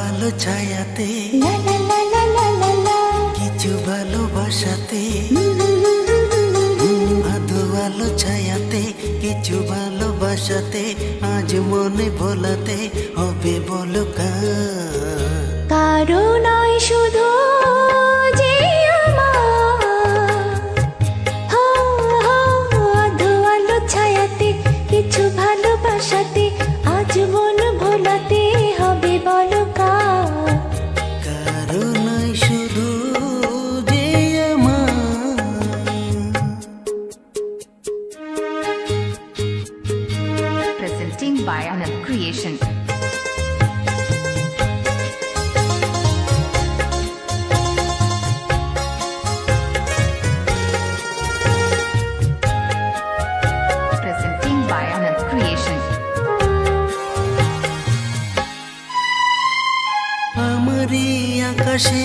আলো ছায়াতে কিছু ভালোবাসাতে আধো আলো ছায়াতে কিছু ভালোবাসাতে আজ মনে বলাতে হবে বলো কারণ শুধু by Anand Creation. Presenting by Anand Creation. আমারই আকাশে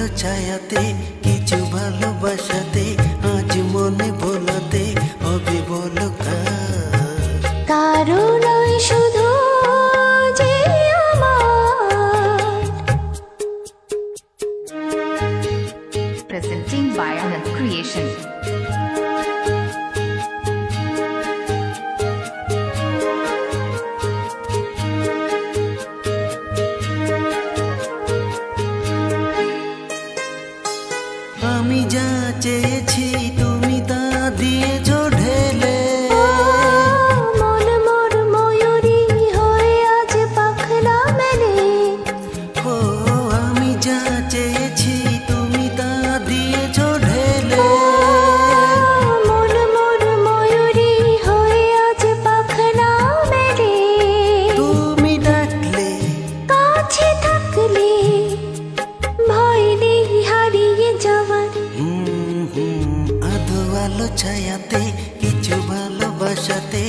ভালো চায়াতে কিছু ভালোবাসাতে আজ মনে বলাতে হবে বল কারণ শুধু Presenting by Anand Creation. ভালো ছায়াতে কিছু ভালোবাসাতে